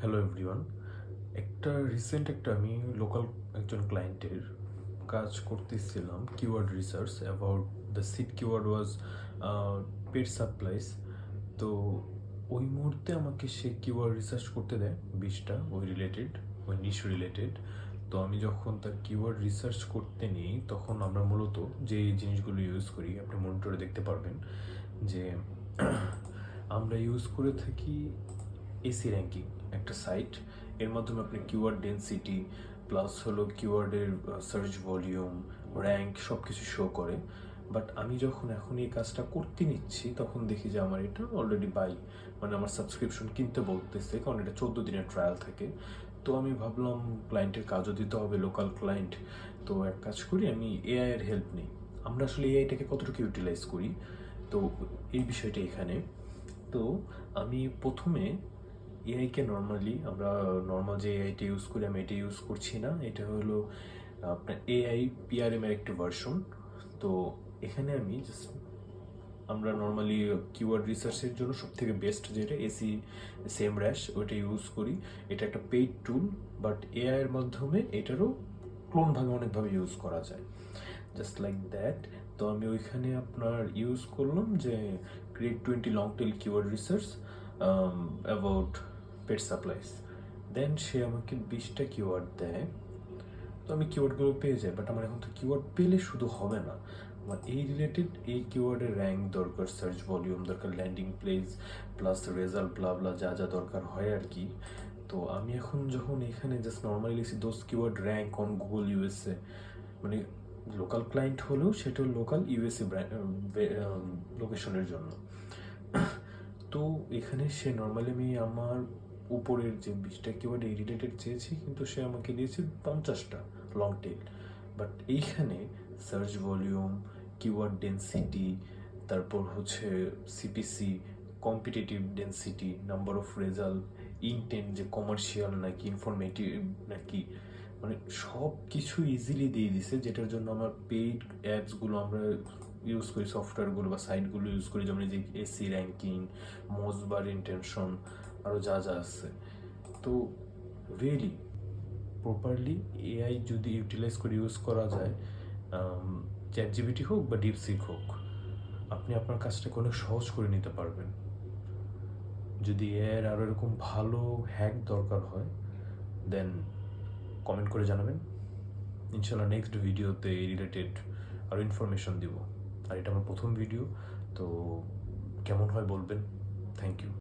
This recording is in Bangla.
হ্যালো এভরিওয়ান একটা রিসেন্ট একটা আমি লোকাল একজন ক্লায়েন্টের কাজ করতেছিলাম keyword research about the seed keyword was pet supplies তো ওই মুহূর্তে আমাকে সে কিওয়ার্ড রিসার্চ করতে দেয় বিশটা ওই রিলেটেড ওই নিশ রিলেটেড তো আমি যখন তার কিওয়ার্ড রিসার্চ করতে নিই, তখন আমরা মূলত যে জিনিসগুলো ইউজ করি, আপনি মনিটরে দেখতে পারবেন যে, আমরা ইউজ করে থাকি এসি র্যাঙ্কিং একটা সাইট। এর মাধ্যমে আপনি কিওয়ার্ড ডেন্সিটি প্লাস হলো কিওয়ার্ডের সার্চ ভলিউম, র্যাঙ্ক সব কিছু শো করে। বাট আমি যখন এখন এই কাজটা করতে নিচ্ছি, তখন দেখি যে আমার এটা অলরেডি বাই মানে আমার সাবস্ক্রিপশন কিনতে বলতেছে, কারণ এটা চোদ্দ দিনের ট্রায়াল থাকে। তো আমি ভাবলাম ক্লায়েন্টের কাজও দিতে হবে লোকাল ক্লায়েন্ট তো এক কাজ করি, আমি এআই এর হেল্প নিই। আমরা আসলে এআইটাকে কতটুকু ইউটিলাইজ করি? তো এই বিষয়টা এখানে। তো আমি প্রথমে এআইকে নর্মালি আমরা নর্মাল যে এআইটা ইউজ করি, আমি এটা ইউজ করছি না। এটা হলো আপনার এআই পিআরএম এর একটি ভার্সন তো এখানে আমি জাস্ট আমরা নর্মালি কিওয়ার্ড রিসার্চের জন্য সব থেকে বেস্ট যেটা এসি সেম র্যাশ ওইটা ইউজ করি। এটা একটা পেইড টুল বাট এআই এর মাধ্যমে এটারও ক্লোনভাবে অনেকভাবে ইউজ করা যায়। জাস্ট লাইক দ্যাট তো আমি ওইখানে আপনার ইউজ করলাম যে create twenty long tail keyword research about pet supplies then সে আমাকে বিশটা কিওয়ার্ড দেয়। তো আমি কিওয়ার্ডগুলো পেয়ে যাই বাট আমার এখন তো কিওয়ার্ড পেলে শুধু হবে না। আমার এই রিলেটেড এই কিওয়ার্ডের র্যাঙ্ক দরকার সার্চ ভলিউম দরকার landing place plus result blah যা যা দরকার হয় আর কি। তো আমি এখন যখন এখানে জাস্ট নর্মালি লিখছি those keyword rank on Google USA মানে লোকাল ক্লায়েন্ট হলেও সেটা লোকাল ইউএসএ লোকেশনের জন্য। তো এখানে সে নর্মালি আমি আমার উপরের যে বিশটা কিওয়ার্ড এই রিলেটেড চেয়েছি, কিন্তু সে আমাকে দিয়েছে পঞ্চাশটা লং টেল বাট এইখানে সার্চ ভলিউম কিওয়ার্ড ডেন্সিটি তারপর হচ্ছে CPC competitive density number of result intent যে কমার্শিয়াল নাকি ইনফরমেটিভ নাকি মানে সব কিছু ইজিলি দিয়ে দিছে, যেটার জন্য আমার পেইড অ্যাপসগুলো আমরা ইউজ করি সফটওয়্যারগুলো বা সাইটগুলো ইউজ করি, যেমন এই যে এসি র্যাঙ্কিং মজবার ইন্টেনশন আরও যা যা আছে। তো রিয়েলি প্রপারলি এআই যদি ইউটিলাইজ করে ইউজ করা যায় চ্যাট জিবিটি হোক বা ডিপসিক হোক, আপনি আপনার কাজটাকে অনেক সহজ করে নিতে পারবেন। যদি এর আরও এরকম ভালো হ্যাক দরকার হয় দেন কমেন্ট করে জানাবেন। ইনশাল্লাহ নেক্সট ভিডিওতে এই রিলেটেড আরও ইনফরমেশন দিব। আর এটা আমার প্রথম ভিডিও তো কেমন হয় বলবেন? Thank you